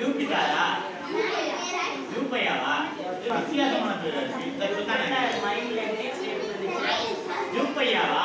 யூபிட்டாயா யூபையாவா வித்தியாசமான பேர் இருக்கு இந்த யூபையாவா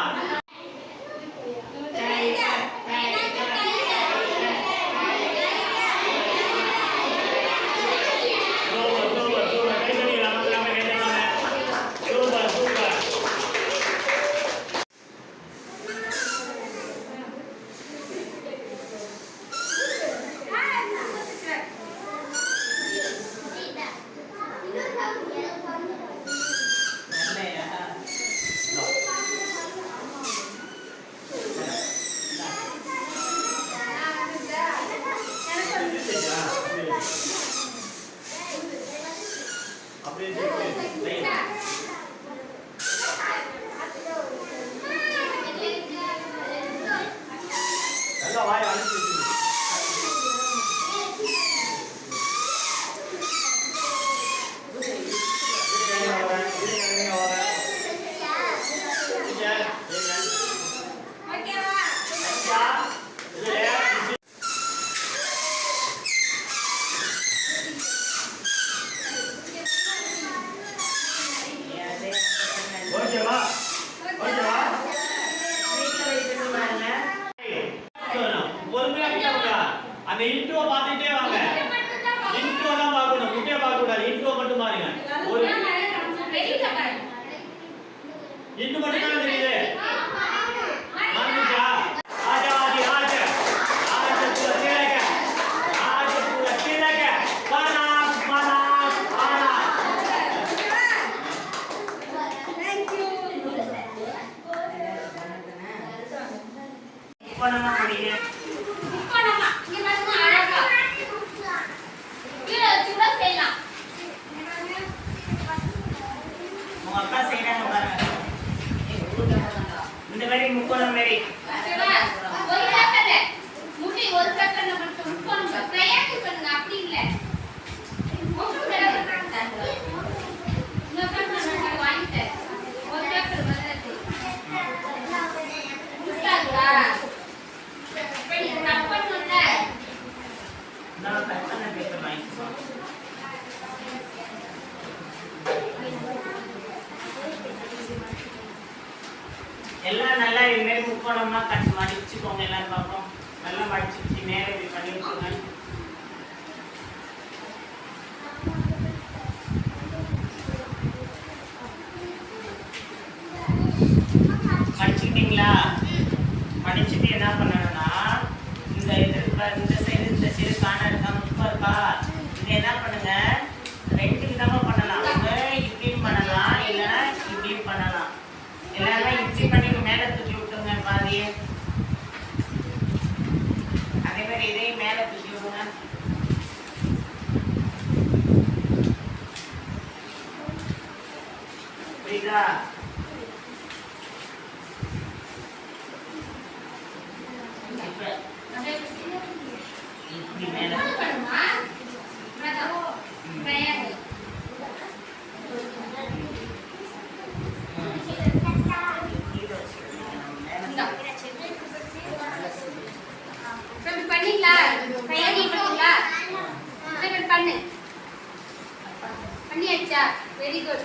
Ko na 边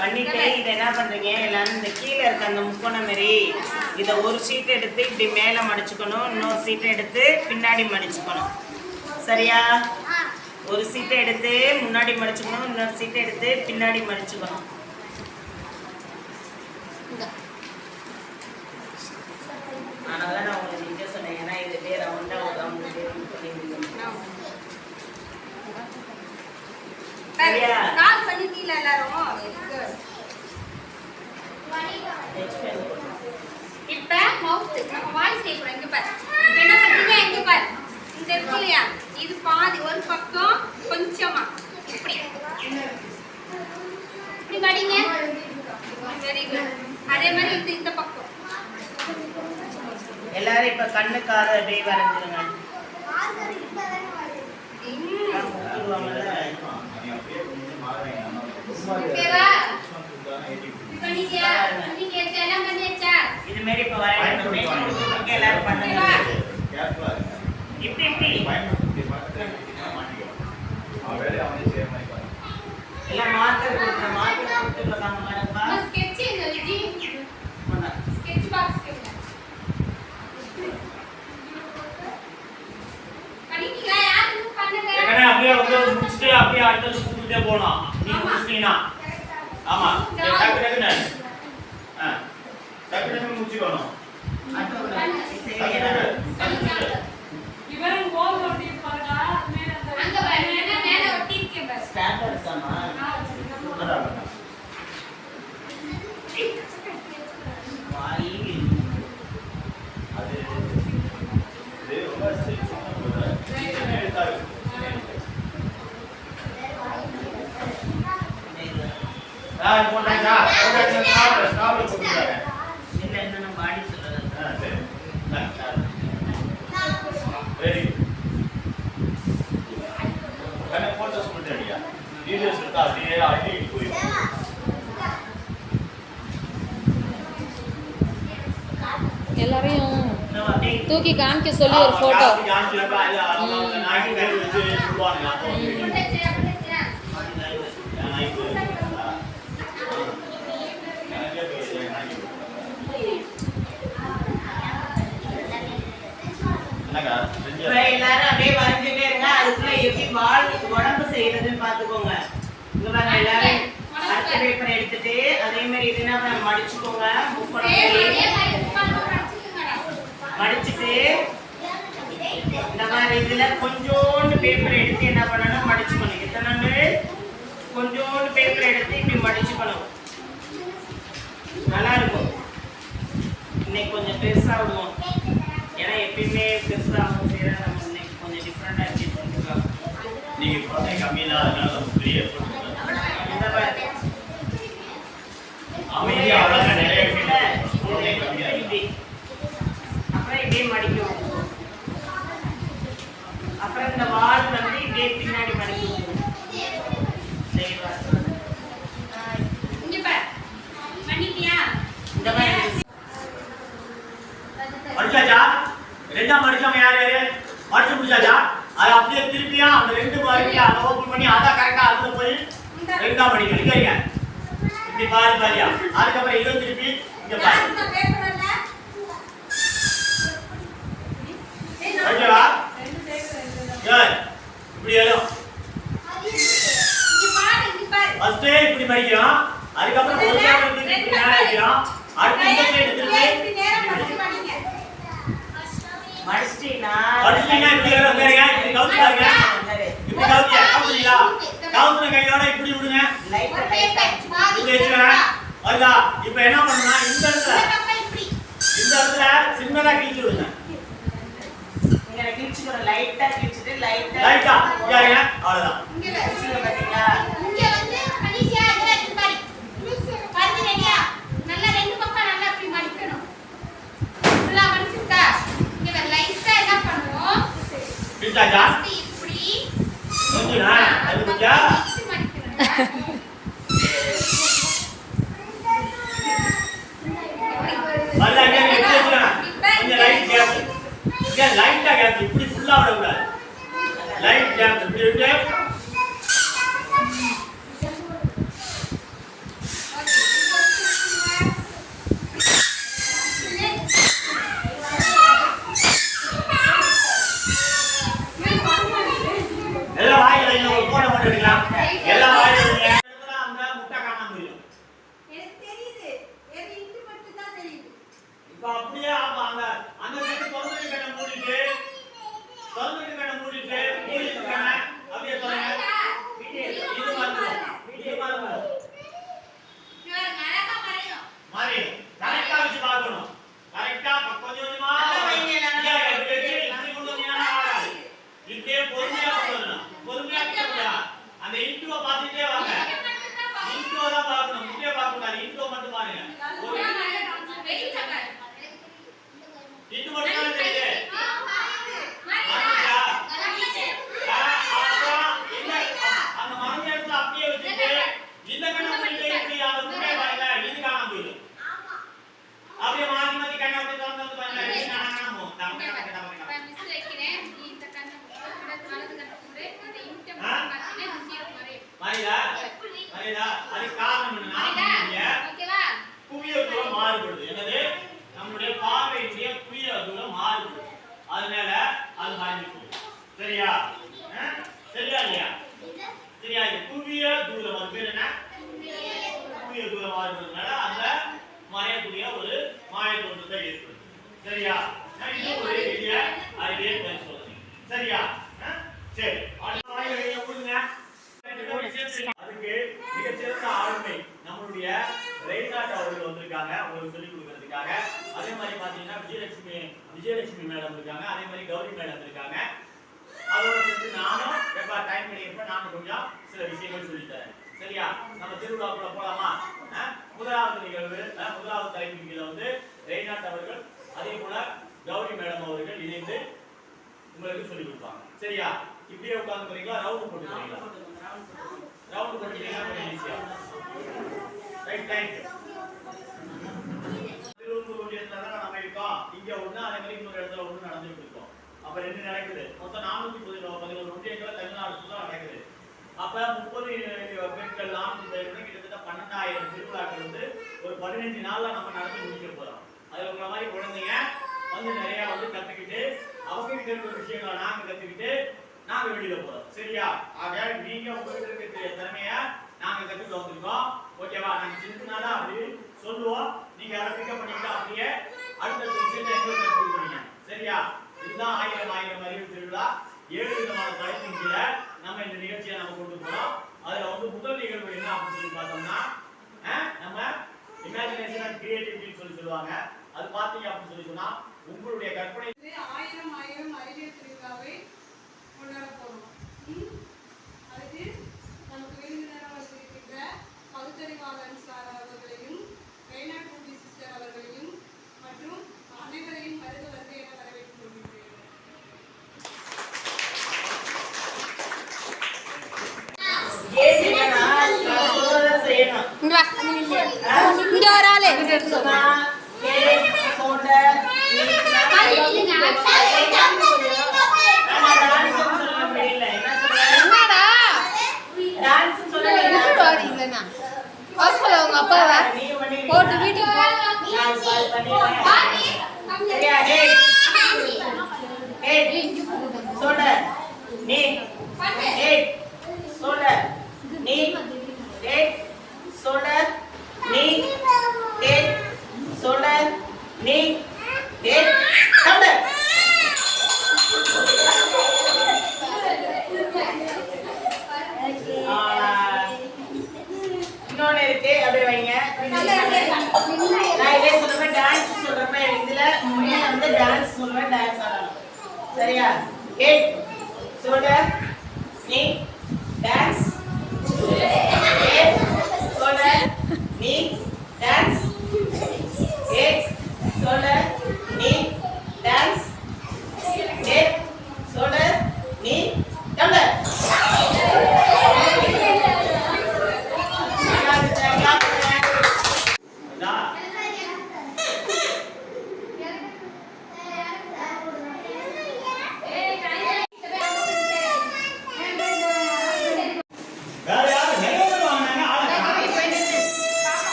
பண்ணிட்டு இதை என்ன பண்ணுறீங்க எல்லாரும் இந்த கீழே இருக்க அந்த முக்கோண மாரி இதை ஒரு ஷீட் எடுத்து இப்படி மேலே மடிச்சுக்கணும் இன்னொரு சீட்டை எடுத்து பின்னாடி மடிச்சுக்கணும். சரியா? ஒரு சீட்டை எடுத்து முன்னாடி மடிச்சுக்கணும் இன்னொரு சீட்டை எடுத்து பின்னாடி மடிச்சுக்கணும். எல்லாரும் இப்ப கண்ணுக்காக அப்படியே வரைஞ்சிருங்க இது மாதிரி இப்ப வரையணும் எல்லாரும் பண்ணுங்க. இப்படி இப்படி. எல்லாம் மார்க்கர் கொடுக்குற மார்க்கர் கொடுத்து அப்படியே அடுத்தது கூப்பிட்டுட்டே போகலாம் நீங்க ஆமா. முடிச்சிட்டீங்கன்னா ஆமா டக்கு டக்குன்னு ஆ டக்கு டக்குன்னு முடிச்சுக்கணும். இவரும் கோல் ஒட்டி அந்த அங்க மேல ஒட்டி இருக்கேன் Videos எடுத்தா அப்படியே அடிக்கிட்டு போயிடும். எல்லாரையும் நம்ம அப்படியே தூக்கி காமிக்க சொல்லி ஒரு ஆமா, போட்டோ எல்லாரும் அப்படியே வரைஞ்சுட்டே இருங்க. அதுக்குள்ள எப்படி வால் உடம்பு செய்யறதுன்னு பாத்துக்கோங்க இங்க பாருங்க எல்லாரும். அடுத்த பேப்பர் எடுத்துட்டு அதே மாதிரி இது என்ன பண்ண- மடிச்சுக்கோங்க. மடிச்சுட்டு இந்த மாதிரி இதுல கொஞ்சோண்டு பேப்பர் எடுத்து என்ன பண்ணணும்? மடிச்சுக்கணும். எத்தனை கொஞ்சோண்டு பேப்பர் எடுத்து இப்படி மடிச்சுக்கணும். நல்லா இருக்கும். இன்னைக்கு கொஞ்சம் பெருசா விடுவோம். ஏன்னா எப்பயுமே பெருசா அவங்க நம்ம இன்னைக்கு கொஞ்சம் டிஃப்ரெண்டா வச்சுருக்கோம் நீங்க குழந்தை கம்மியில அதனால நம்ம பெரிய போட்டுருக்கோம். இந்த மாதிரி அமைதியா அழகா நிறைய இருக்குல்ல குழந்தை கம்மியா இருக்கு. இப்படி. அப்புறம் இப்படியே மடிக்கும் அப்புறம் இந்த வால் வந்து இப்படியே பின்னாடி மடிக்கும் சரிவா? இங்க பாரு. பண்ணிட்டியா? இந்த மாதிரி மடிச்சாச்சா ரெண்டாம் மடிச்சவங்க யார் யாரு? மடிச்சு முடிச்சாச்சா? அதை அப்படியே திருப்பியா அந்த ரெண்டு மடிக்கல அதை ஓப்பன் பண்ணி அதான் கரெக்டா அதுல போய் ரெண்டாம் மடிக்கணும் இருக்கீங்க இப்படி பாரு பாரியா. அதுக்கப்புறம் இதை திருப்பி இங்க பாரு. ஓகேவா? இப்படி எழும் ஃபர்ஸ்ட் இப்படி மடிக்கிறோம் அதுக்கப்புறம் ஒரு திருப்பி வைக்கிறோம் அடுத்து இந்த சைடு திருப்பி மடிச்சிட்டீங்கன்னா இப்படி கவுத்து பாருங்க இப்படி கவுத்தியா? கவுத்துறீங்களா? கவுத்துன கையோட இப்படி விடுங்க. லைட்டா ஒரு லைட்டா. paper, பாதி இப்படி வச்சுக்கிறேன் வருதா? இப்போ என்ன பண்ணணும்னா இந்த இடத்துல இந்த பக்கம் இப்படி. இந்த இடத்துல சின்னதா கிழிச்சு விடுங்க. லைட்டா கிழிச்சிட்டு லைட்டா இங்க அவ்வளவுதான் ra tình yêu nhé ரெய்னாட் அவர்கள் வந்திருக்காங்க. உங்களுக்கு சொல்லிக் கொடுக்கறதுக்காக. அதே மாதிரி பாத்தீங்கன்னா விஜயலட்சுமி விஜயலட்சுமி மேடம் இருக்காங்க. அதே மாதிரி கௌரி மேடம் இருக்காங்க. அதோட சேர்த்து நானும் எப்ப டைம் கிடைக்கிறப்ப நானும் கொஞ்சம் சில விஷயங்கள் சொல்லித் தரேன். சரியா? நம்ம திருவிழாக்குள்ள போலாமா? முதலாவது நிகழ்வு முதலாவது தலைப்பு கீழே வந்து ரெய்னாட் அவர்கள் அதே போல கௌரி மேடம் அவர்கள் இணைந்து உங்களுக்கு சொல்லிக் கொடுப்பாங்க. சரியா? இப்படியே உட்கார்ந்து போறீங்களா ரவுண்ட் போட்டுக்கிறீங்களா? ரவுண்ட் போட்டுட்டீங்கன்னா திருவள்ளூர் ஒன்றியத்துல தான் நம்ம இருக்கோம் இங்க ஒண்ணு அதே மாதிரி இன்னொரு இடத்துல ஒண்ணு நடந்துட்டு இருக்கோம் அப்ப ரெண்டு நடக்குது மொத்தம் நானூத்தி பதினோரு பதினோரு ஒன்றியங்கள் தமிழ்நாடு ஃபுல்லா நடக்குது அப்ப முப்பது பெண்கள் நானூத்தி கிட்டத்தட்ட பன்னெண்டாயிரம் திருவிழாக்கள் வந்து ஒரு பதினஞ்சு நாள்ல நம்ம நடத்தி முடிக்க போறோம் அதுல உங்களை மாதிரி குழந்தைங்க வந்து நிறைய வந்து கத்துக்கிட்டு அவங்க கிட்ட இருக்கிற விஷயங்களை நாங்க கத்துக்கிட்டு நாங்க வெளியில போறோம். சரியா? ஆக நீங்க உங்ககிட்ட இருக்கிற திறமைய நாங்க கத்துட்டு வந்திருக்கோம். ஓகேவா நாங்க சின்னதா அப்படி சொல்லுவோம். நீங்க அதை பிக்கப் பண்ணிக்கிட்டு அப்படியே அடுத்த விஷயத்தை எங்களுக்கு கற்றுக் சரியா? இதுதான் ஆயிரம் ஆயிரம் அறிவு திருவிழா. ஏழு விதமான தலைப்பின் கீழே நம்ம இந்த நிகழ்ச்சியை நம்ம கொண்டு போறோம். அதுல வந்து முதல் நிகழ்வு என்ன அப்படின்னு சொல்லி பார்த்தோம்னா நம்ம இமேஜினேஷன் அண்ட் கிரியேட்டிவிட்டின்னு சொல்லி சொல்லுவாங்க. அது பார்த்தீங்க அப்படின்னு சொல்லி சொன்னா உங்களுடைய கற்பனை ஆயிரம் ஆயிரம் இன்னொன்னு இருக்கு அப்படியே வைங்க. நான் இதே சொல்றப்ப டான்ஸ் சொல்றப்ப இதுல முன்னாடி வந்து டான்ஸ் சொல்லுவேன் டான்ஸ் ஆடணும். சரியா? ஏய் சொல்ற நீ டான்ஸ் ஏய் சொல்ற நீ டான்ஸ்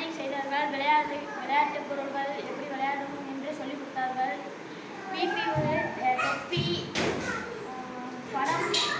மேஜிக் செய்தார்கள். விளையாட்டு விளையாட்டு பொருட்கள் எப்படி விளையாடணும் என்று சொல்லிக் கொடுத்தார்கள். பிபி தொப்பி படம்